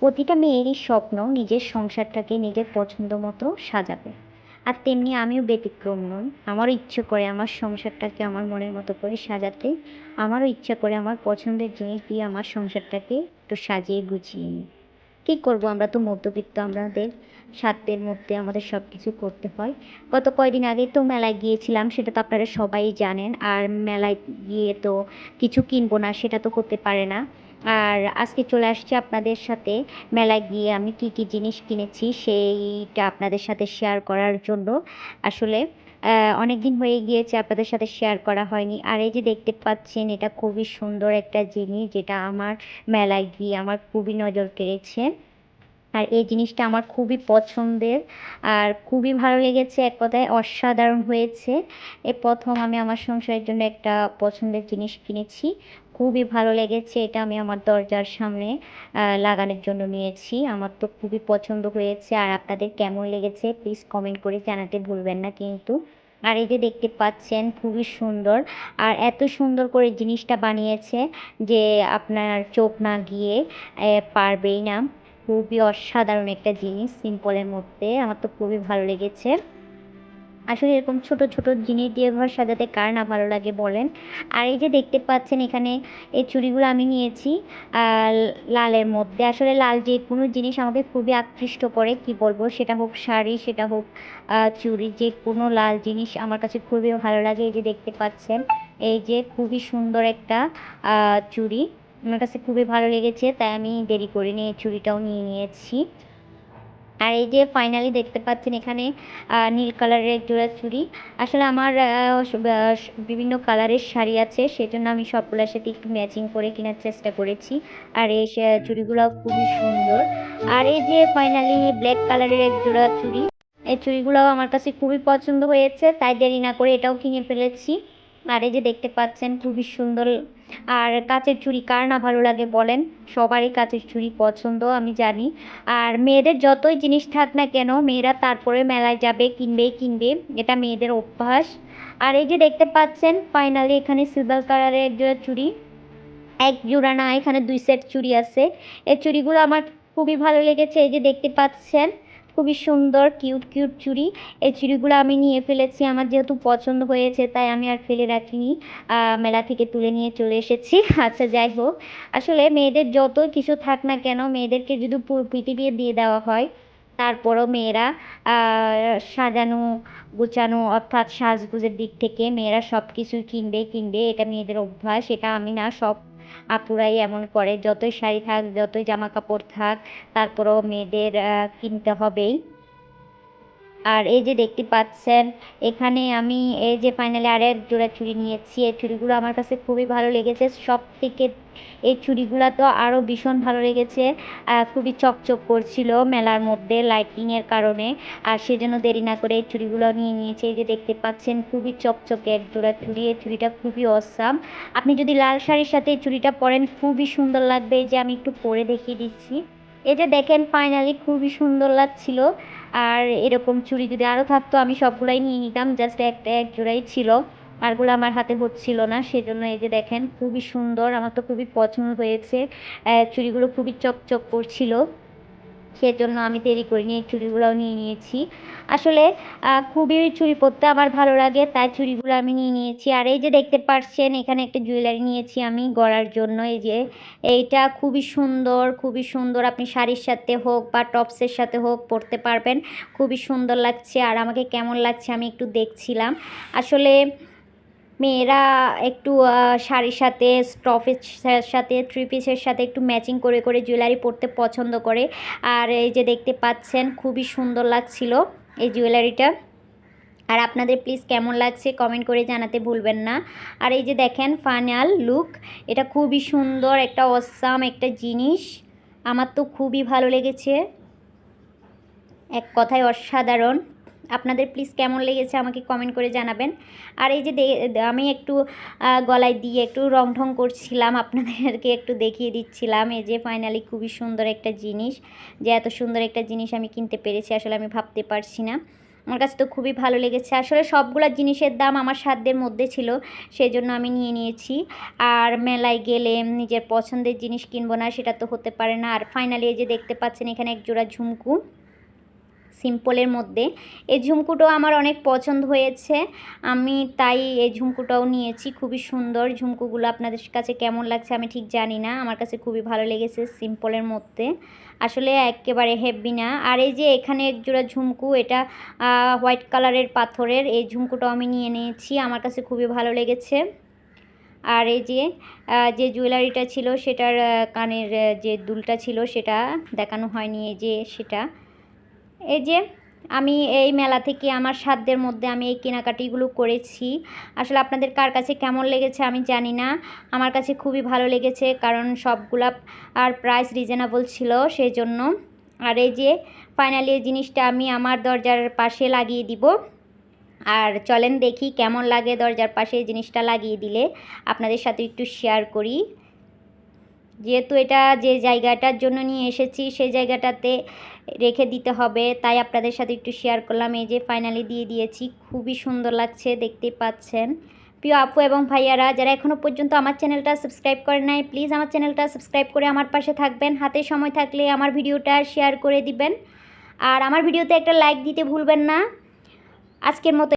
প্রতিটা মেয়েরই স্বপ্ন নিজের সংসারটাকে নিজের পছন্দ মতো সাজাবে আর তেমনি আমিও ব্যতিক্রম নই। আমারও ইচ্ছে করে আমার সংসারটাকে আমার মনের মতো করে সাজাতে। আমারও ইচ্ছা করে আমার পছন্দের জিনিস দিয়ে আমার সংসারটাকে একটু সাজিয়ে গুছিয়ে নিই। কী করব আমরা তো মধ্যবিত্ত, আমাদের সাধ্যের মধ্যে আমাদের সব কিছু করতে হয়। গত কয়দিন আগে তো মেলায় গিয়েছিলাম, সেটা তো আপনারা সবাই জানেন। আর মেলায় গিয়ে তো কিছু কিনবো না, সেটা তো করতে পারে না। আর আজকে চলে আসছি আপনাদের সাথে মেলায় গিয়ে আমি কী কী জিনিস কিনেছি সেইটা আপনাদের সাথে শেয়ার করার জন্য। আসলে অনেক দিন হয়ে গিয়েছে আপনাদের সাথে শেয়ার করা হয়নি। আর এই যে দেখতে পাচ্ছেন, এটা খুবই সুন্দর একটা জিনিস যেটা আমার মেলায় গিয়ে আমার খুবই নজর কেড়েছে। আর এই জিনিসটা আমার খুবই পছন্দের। আর খুবই ভালো লেগেছে, এক কথায় অসাধারণ হয়েছে। এ প্রথম আমি আমার সংসারের জন্য একটা পছন্দের জিনিস কিনেছি। খুবই ভালো লেগেছে, এটা আমি আমার দরজার সামনে লাগানোর জন্য নিয়েছি। আমার তো খুবই পছন্দ হয়েছে, আর আপনাদের কেমন লেগেছে প্লিজ কমেন্ট করে জানাতে ভুলবেন না কিন্তু। আর এই যে দেখতে পাচ্ছেন, খুবই সুন্দর, আর এত সুন্দর করে জিনিসটা বানিয়েছে যে আপনার চোখ না গিয়ে পারবেই না। খুবই অসাধারণ একটা জিনিস সিম্পলের মধ্যে, আমার তো খুবই ভালো লেগেছে। আসলে এরকম ছোট ছোট জিনিস দিয়ে ঘর সাজাতে কার না ভালো লাগে বলেন? আর এই যে দেখতে পাচ্ছেন এখানে এই চুড়িগুলো আমি নিয়েছি লালের মধ্যে। আসলে লাল যে কোনো জিনিস আমাকে খুবই আকৃষ্ট করে, কি বলব? সেটা হোক শাড়ি, সেটা হোক চুড়ি, যে কোনো লাল জিনিস আমার কাছে খুবই ভালো লাগে। এই যে দেখতে পাচ্ছেন, এই যে খুবই সুন্দর একটা চুড়ি। আমার কাছে খুবই ভালো লেগেছে, তাই আমি দেরি করিনি এই চুড়িটাও নিয়ে নিয়েছি। আর এই যে ফাইনালি দেখতে পাচ্ছেন এখানে নীল কালারের জোড়া চুড়ি। আসলে আমার বিভিন্ন কালারের শাড়ি আছে, সেজন্য আমি সবগুলোর সাথে একটু ম্যাচিং করে কেনার চেষ্টা করেছি। আর এই চুড়িগুলো খুবই সুন্দর। আর এই যে ফাইনালি ব্ল্যাক কালারের এক জোড়া চুড়ি, এই চুড়িগুলোও আমার কাছে খুবই পছন্দ হয়েছে, তাই দেরি না করে এটাও কিনে ফেলেছি। আর এই যে দেখতে পাচ্ছেন, খুবই সুন্দর আর কাচের চুড়ি কার না ভালো লাগে বলেন? সবারই কাচের চুড়ি পছন্দ, আমি জানি। আর মেয়েদের যতই জিনিস থাক না কেন, মেয়েরা তারপরে মেলায় যাবে কিনবেই কিনবে, এটা মেয়েদের অভ্যাস। আর এই যে দেখতে পাচ্ছেন ফাইনালি এখানে সিলভার কালারের এক জোড়া চুড়ি, এক জোড়া না, এখানে দুই সেট চুড়ি আছে। এই চুড়িগুলো আমার খুবই ভালো লেগেছে, এই যে দেখতে পাচ্ছেন। খুবই সুন্দর কিউট কিউট চুড়ি। এই চুড়িগুলো আমি নিয়ে ফেলেছি, আমার যেহেতু পছন্দ হয়েছে, তাই আমি আর ফেলে রাখিনি। মেলা থেকে তুলে নিয়ে চলে এসেছি। আচ্ছা যাই হোক। আসলে মেয়েদের যত কিছু থাক না কেন, মেয়েদেরকে যদি পৃথিবী দিয়ে দেওয়া হয়, তারপরও মেয়েরা সাজানো, গোছানো, অর্থাৎ সাজগোজের দিক থেকে মেয়েরা সব কিছু কিনবে কিনবে, এটা মেয়েদের অভ্যাস, এটা আমি না, সব আপুরাই এমন করে যতই শাড়ি থাক যতই জামা কাপড় থাক তারপরেও মেয়েদের কিনতে হবেই। আর এই যে দেখতে পাচ্ছেন, এখানে আমি এই যে ফাইনালি আর এক জোড়া চুড়ি নিয়েছি। এই চুড়িগুলো আমার কাছে খুবই ভালো লেগেছে। সব থেকে এই চুড়িগুলো তো আরও ভীষণ ভালো লেগেছে খুবই চকচক করছিল মেলার মধ্যে লাইটিংয়ের কারণে। আর সেজন্য দেরি না করে এই চুড়িগুলো নিয়ে নিয়েছি। এই যে দেখতে পাচ্ছেন, খুবই চকচকে এক জোড়া চুড়ি। এই চুড়িটা খুবই অসাম আপনি যদি লাল শাড়ির সাথে এই চুড়িটা পরেন, খুবই সুন্দর লাগবে। যে আমি একটু পরে দেখিয়ে দিচ্ছি। যে দেখেন ফাইনালি খুবই সুন্দর লাগছিল। আর এরকম চুড়ি যদি আরও থাকতো, আমি সবগুলাই নিয়ে নিতাম। জাস্ট একটা এক জোড়াই ছিল। আরগুলো আমার হাতে হচ্ছিল না, সেজন্য এই যে দেখেন, খুবই সুন্দর। আমার তো খুবই পছন্দ হয়েছে। চুড়িগুলো খুবই চকচক করছিল। সেজন্য আমি দেরি করিনি এই চুড়িগুলোও নিয়ে নিয়েছি। আসলে খুবই চুড়ি পরতে আমার ভালো লাগে, তাই চুড়িগুলো আমি নিয়ে নিয়েছি। আর এই যে দেখতে পাচ্ছেন এখানে একটা জুয়েলারি নিয়েছি আমি গড়ার জন্য। এই যে, এইটা খুবই সুন্দর খুবই সুন্দর। আপনি শাড়ির সাথে হোক বা টপসের সাথে হোক পরতে পারবেন। খুবই সুন্দর লাগছে আর আমাকে কেমন লাগছে আমি একটু দেখছিলাম। আসলে মেয়েরা একটু শাড়ির সাথে স্টফের সাথে থ্রি পিসের সাথে একটু ম্যাচিং করে করে জুয়েলারি পরতে পছন্দ করে। আর এই যে দেখতে পাচ্ছেন, খুবই সুন্দর লাগছিল এই জুয়েলারিটা আর আপনাদের প্লিজ কেমন লাগছে কমেন্ট করে জানাতে ভুলবেন না। আর এই যে দেখেন ফাইনাল লুক এটা খুবই সুন্দর, একটা অসাম একটা জিনিস। আমার তো খুবই ভালো লেগেছে। এক কথায় অসাধারণ। আপনাদের প্লিজ কেমন লেগেছে আমাকে কমেন্ট করে জানাবেন। আর এই যে আমি একটু গলায় দিয়ে একটু রং ঢং করছিলাম, আপনাদেরকে একটু দেখিয়ে দিচ্ছিলাম। এই যে ফাইনালি খুবই সুন্দর একটা জিনিস, যে এত সুন্দর একটা জিনিস আমি কিনতে পেরেছি, আসলে আমি ভাবতে পারছি না। আমার কাছে তো খুবই ভালো লেগেছে। আসলে সবগুলো জিনিসের দাম আমার সাধ্যের মধ্যে ছিল সেই জন্য আমি নিয়ে নিয়েছি। আর মেলায় গেলে নিজের পছন্দের জিনিস কিনবো না, সেটা তো হতে পারে না। আর ফাইনালি এই যে দেখতে পাচ্ছেন, এখানে এক জোড়া ঝুমকু। সিম্পলের মধ্যে। এই ঝুমকুটাও আমার অনেক পছন্দ হয়েছে। আমি তাই এই ঝুমকুটাও নিয়েছি। খুবই সুন্দর। ঝুমকুগুলো আপনাদের কাছে কেমন লাগছে আমি ঠিক জানি না। আমার কাছে খুবই ভালো লেগেছে সিম্পলের মধ্যে। আসলে একেবারে হেভি না। আর এই যে এখানে জোড়া ঝুমকু, এটা হোয়াইট কালারের পাথরের, এই ঝুমকুটাও আমি নিয়ে নিয়েছি। আমার কাছে খুবই ভালো লেগেছে। আর এই যে যে জুয়েলারিটা ছিল, সেটার কানের যে দুলটা ছিল, সেটা দেখানো হয়নি। এই যে সেটা। এই যে আমি এই মেলা থেকে আমার সাধ্যের মধ্যে আমি এই কেনাকাটিগুলো করেছি। আসলে আপনাদের কার কাছে কেমন লেগেছে আমি জানি না। আমার কাছে খুবই ভালো লেগেছে কারণ সবগুলা আর প্রাইস রিজনেবল ছিল সেই জন্য আর এই যে ফাইনালি এই জিনিসটা আমি আমার দরজার পাশে লাগিয়ে দিব। আর চলেন দেখি কেমন লাগে দরজার পাশে এই জিনিসটা লাগিয়ে দিলে। আপনাদের সাথে একটু শেয়ার করি। যেহেতু এটা যে জায়গাটার জন্য নিয়ে এসেছি, সেই জায়গাটাতে রেখে দিতে হবে। তাই আপনাদের সাথে একটু শেয়ার করলাম। এই যে ফাইনালি দিয়ে দিয়েছি। খুবই সুন্দর লাগছে দেখতে পাচ্ছেন। প্রিয় আপু এবং ভাইয়ারা, যারা এখনও পর্যন্ত আমার চ্যানেলটা সাবস্ক্রাইব করে নাই প্লিজ আমার চ্যানেলটা সাবস্ক্রাইব করে আমার পাশে থাকবেন। হাতে সময় থাকলে আমার ভিডিওটা শেয়ার করে দিবেন। আর আমার ভিডিওতে একটা লাইক দিতে ভুলবেন না। আজকের মতো